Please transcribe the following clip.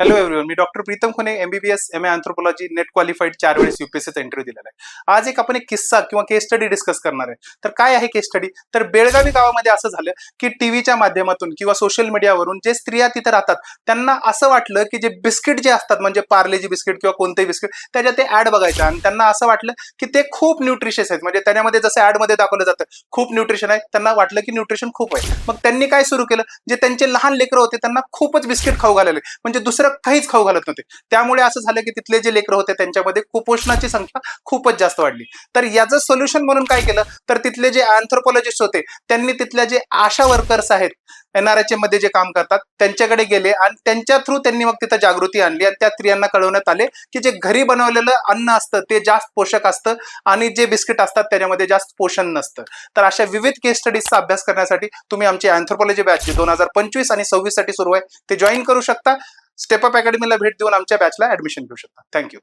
Hello everyone me doctor Pritam Khune MBBS M A anthropology NET qualified चार वेळेस युपीएससीचा interview दिलेला आहे. आज एक आपण एक किस्सा किंवा केस स्टडी डिस्कस करणार आहे. तर काय आहे केस स्टडी तर बेळगावी गावामध्ये असं झालं की टीव्हीच्या माध्यमातून किंवा सोशल मीडियावरून जे स्त्रिया तिथे राहतात त्यांना असं वाटलं की जे बिस्किट जे असतात म्हणजे पार्लेजी बिस्किट किंवा कोणतेही बिस्किट त्याच्यात ते ऍड बघायचं. आणि त्यांना असं वाटलं की ते खूप न्यूट्रिशियस आहेत. म्हणजे त्याच्यामध्ये जसं ऍडमध्ये दाखवलं जातं खूप न्यूट्रिशन आहे. त्यांना वाटलं की न्यूट्रिशन खूप आहे. मग त्यांनी काय सुरू केलं? जे त्यांचे लहान लेकरं होते त्यांना खूपच बिस्किट खाऊ घालले म्हणजे दुसरं काहीच खाऊ घालत नव्हते. त्यामुळे असं झालं की तिथले जे लेकरं होते त्यांच्यामध्ये कुपोषणाची संख्या खूपच जास्त वाढली. तर याचं सोल्युशन म्हणून काय केलं? तर तिथले जे अँथ्रोपॉलॉजिस्ट होते त्यांनी तिथल्या जे आशा वर्कर्स आहेत एनआरएच मध्ये जे काम करतात त्यांच्याकडे गेले आणि त्यांच्या थ्रू त्यांनी मग तिथं जागृती आणली आणि त्या स्त्रियांना कळवण्यात आले की जे घरी बनवलेलं अन्न असतं ते जास्त पोषक असतं आणि जे बिस्किट असतात त्याच्यामध्ये जास्त पोषण नसतं. तर अशा विविध केस स्टडीजचा अभ्यास करण्यासाठी तुम्ही आमची अँथ्रोपॉलॉजी बॅच दोन हजार पंचवीस आणि सव्वीससाठी सुरू आहे ते जॉईन करू शकता. स्टेपअप अकॅडमीला भेट देऊन आमच्या बॅचला ऍडमिशन घेऊ शकता. थँक्यू